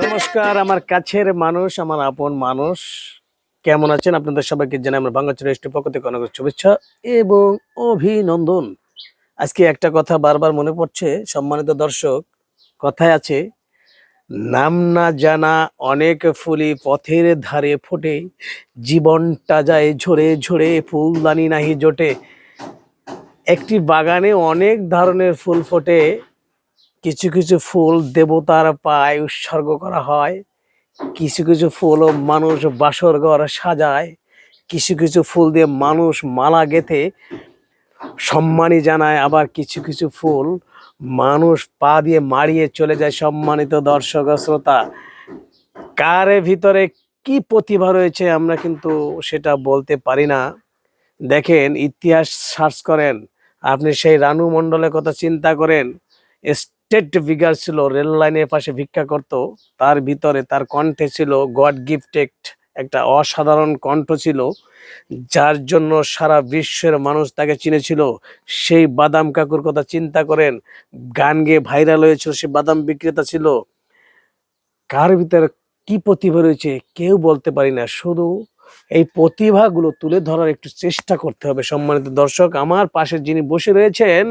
নমস্কার, আমার কাছের মানুষ, আমার আপন মানুষ। কেমন আছেন আপনাদের সবাইকে জানাই আমার বাংলাদেশের রেস্টের পক্ষ থেকে অনেক শুভেচ্ছা এবং অভিনন্দন। আজকে একটা কথা বারবার মনে পড়ছে, সম্মানিত দর্শক, কথায় আছে, নাম না জানা অনেক ফুলি পথের ধারে ফোটে, জীবনটা যায় ঝরে ঝরে, ফুলদানি নাহি জোটে। একটি বাগানে অনেক ধরনের ফুল ফোটে। কিছু কিছু ফুল দেবতার পায় উৎসর্গ করা হয়। কিছু কিছু ফুলও মানুষ বাসর ঘর সাজায়। কিছু কিছু ফুল দিয়ে মানুষ মালা গেথে সম্মানী জানায়। আবার কিছু কিছু ফুল মানুষ পা দিয়ে মারিয়ে চলে যায় সম্মানিত দর্শক শ্রোতা। কার ভিতরে কি প্রতিভা রয়েছে আমরা কিন্তু সেটা বলতে পারি না। দেখেন, ইতিহাস সার্চ করেন। আপনি সেই রানু মণ্ডলের কথা চিন্তা করেন স্টেট ফিগার ছিল রেল লাইনের পাশে ভিক্ষা করত, তার ভিতরে তার কণ্ঠে ছিল গড গিফটেড একটা অসাধারণ কণ্ঠ ছিল, যার জন্য সারা বিশ্বের মানুষ তাকে চিনেছিল। সেই বাদাম কাকুর কথা চিন্তা করেন, গান গেয়ে ভাইরাল হয়েছিল, সে বাদাম বিক্রেতা ছিল। কার ভিতরে কি প্রতিভা রয়েছে, কেউ বলতে পারি না, শুধু এই প্রতিভাগুলো তুলে ধরার একটু চেষ্টা করতে হবে সম্মানিত দর্শক। আমার পাশে যিনি বসে রয়েছেন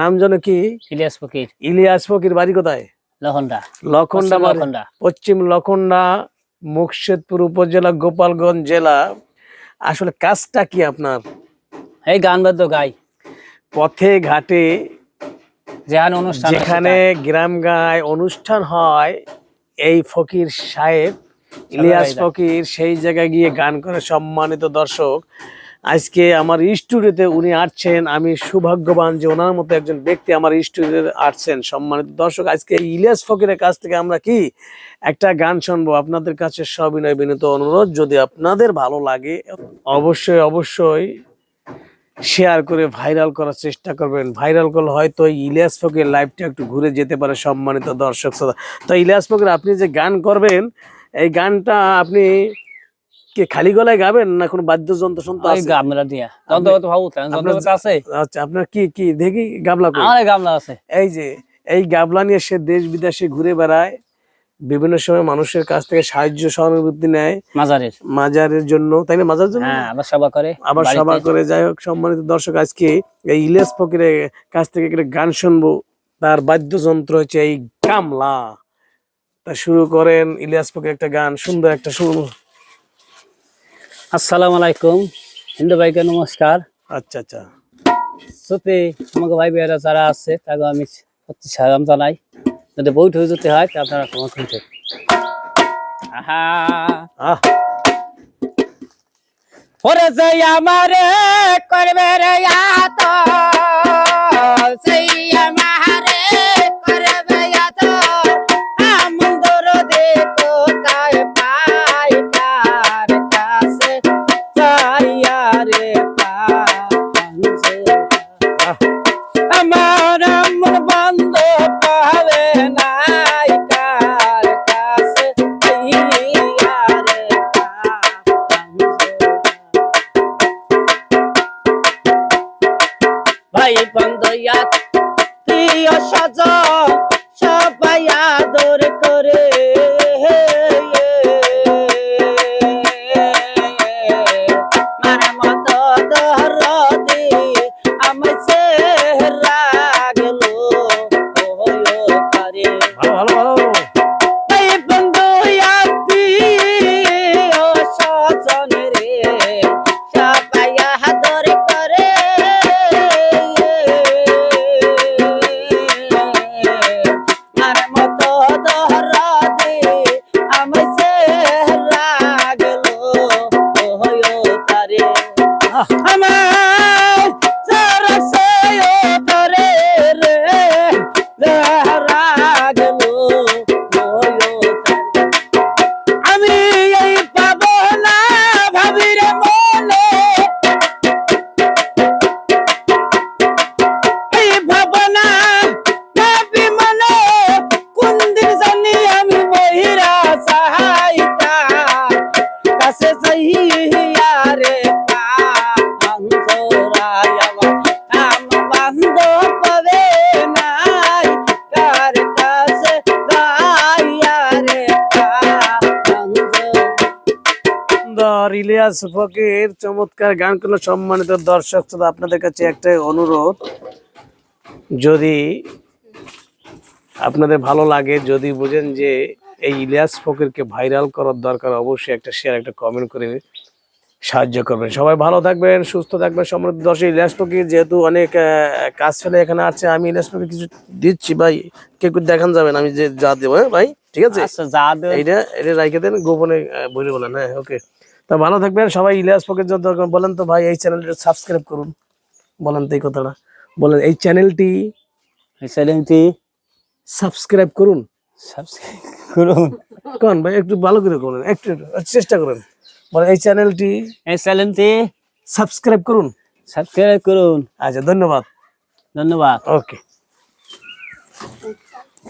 নাম যেন কি? ইলিয়াস ফকির। ইলিয়াস ফকির বাড়ি কোথায়? লহন্ডা লখন্ডা লখন্ডা। পশ্চিম লখন্ডা মুর্শিদপুর উপজেলা গোপালগঞ্জ জেলা। আসলে কাজটা কি আপনার? এই গান বাদ্য গাই। পথে ঘাটে যেখানে অনুষ্ঠান যেখানে গ্রাম গায় অনুষ্ঠান হয় এই ফকির সাহেব ইলিয়াস ফকির সেই জায়গায় গিয়ে গান করে সম্মানিত দর্শক। আজকে আমার স্টুডিওতে উনি আসছেন। আমি সৌভাগ্যবান যে ওনার মতো একজন ব্যক্তি আমার স্টুডিওতে আসছেন। সম্মানিত দর্শক আজকে ইলিয়াস ফকিরের কাছ থেকে আমরা কি একটা গান শুনব? আপনাদের কাছে সবিনয় বিনীত অনুরোধ। যদি আপনাদের ভালো লাগে অবশ্যই অবশ্যই শেয়ার করে ভাইরাল করার চেষ্টা করবেন। ভাইরাল করলে হয়তো ইলিয়াস ফকির লাইভটা একটু ঘুরে যেতে পারে সম্মানিত দর্শক শ্রোতা। তো ইলিয়াস ফকির আপনি যে গান করবেন এই গানটা আপনি কি খালি গলায় গাবেন না কোনো বাদ্যযন্ত্র শুনতে ওই গামলা দিয়া। যন্ত্রপাতি ভাবু যন্ত্রপাতি আছে। আচ্ছা আপনার কি কি দেখি গাবলা কই? আমার গামলা আছে। এই যে এই গাবলা নিয়ে সে দেশ বিদেশে ঘুরে বেড়ায় বিভিন্ন সময় মানুষের কাছ থেকে সাহায্য সহানুভূতি নেয়। মাজারের। মাজারের জন্য তাই না? মাজার জন্য? হ্যাঁ আবার সভা করে আবার সভা করে। যাই হোক সম্মানিত দর্শক আজকে এই ইলিয়াস ফকিরের কাছ থেকে একটা গান শুনব। তার বাদ্যযন্ত্র হচ্ছে এই গামলা। শুরু করেন ইলিয়াস ফকির একটা গান সুন্দর একটা শুরু আসসালামু আলাইকুম। হিন্দু ভাইকে নমস্কার। আচ্ছা আচ্ছা। সত্যি আমাকে ভাই ভাইয়েরা যারা আছে তাকে আমি সত্যি সালাম জানাই। যদি বই হয়ে যেতে হয় তা আপনারা ক্ষমা শুনতে আহা। আহ। ওরে যাই আমারে করবে রে ভাই বন্ধয়া প্রিয় সজ সবাই আদর করে। মত দরদি আমি পর ইলিয়াস ফকির চমৎকার গান করল সম্মানিত দর্শক শ্রোতা, আপনাদের কাছে একটাই অনুরোধ যদি আপনাদের ভালো লাগে যদি বুঝেন যে এই ইলিয়াস ফকিরকে ভাইরাল করার দরকার অবশ্যই একটা শেয়ার একটা কমেন্ট করে সাহায্য করবেন। সবাই ভালো থাকবেন সুস্থ থাকবেন সম্মানিত দর্শক ইলিয়াস ফকির যেহেতু অনেক কাজ ফেলে এখানে আছে আমি ইলিয়াস ফকির কিছু দিচ্ছি ভাই কে দেখান যাবেন আমি যে যা দেবো হ্যাঁ ভাই ঠিক আছে? আচ্ছা যা দেন। এটা রাইখে দেন গোপনে বলে বলেন হ্যাঁ ওকে তা ভালো থাকবেন। সবাই ইলিয়াস ফকির যত বলেন তো ভাই এই চ্যানেলটা সাবস্ক্রাইব করুন। বলেন তো এই কথাটা। বলেন এই চ্যানেলটি এই চ্যানেলটি সাবস্ক্রাইব করুন। সাবস্ক্রাইব করুন। কোন ভাই একটু ভালো করে করুন একটু একটু, চেষ্টা করেন। বলেন এই চ্যানেলটি এই চ্যানেলটি সাবস্ক্রাইব করুন। সাবস্ক্রাইব করুন। আচ্ছা ধন্যবাদ। ধন্যবাদ। ওকে